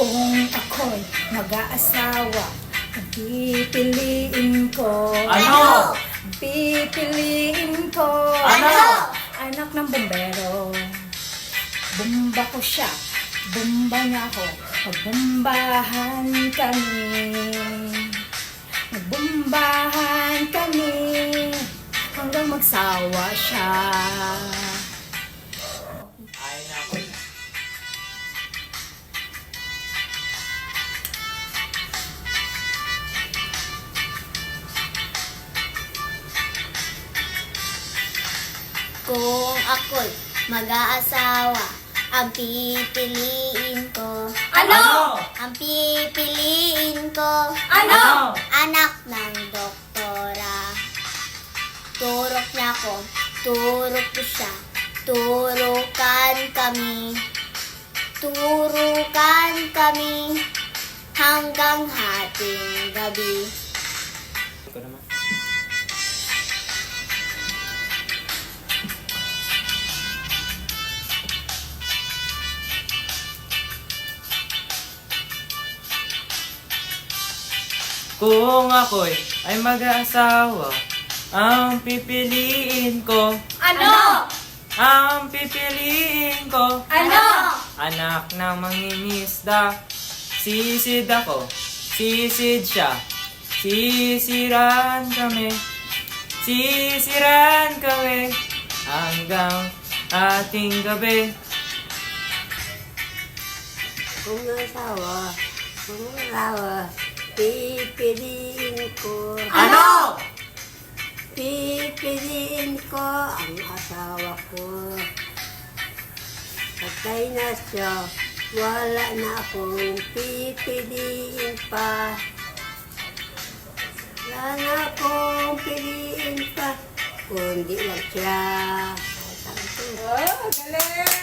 Kung ako'y mag-aasawa, pipiliin ko. Ano? Pipiliin ko. Ano? Anak ng bombero. Bomba ko siya. Bomba niya ako. Magbombahan kami. Magbombahan kami. Hanggang magsawa siya. Kung ako'y mag-aasawa, ang pipiliin ko. Ano? Ang pipiliin ko. Ano? Anak ng doktora. Turok niya ko, turok ko siya. Turukan kami. Turukan kami hanggang hating gabi. Iko naman. Kung ako'y ay mag-asawa, ang pipiliin ko, Ano? ang pipiliin ko, Ano? anak ng mangingisda. Sisid ako, sisid siya, sisiran kami, sisiran kami, hanggang ating gabi. Kung asawa, kung asawa, pipiliin ko. Ano? Pipiliin ko ang asawa ko. Patay na siya, wala na akong pipiliin pa. Wala na akong piliin pa, kundi lang siya. Oh, galing!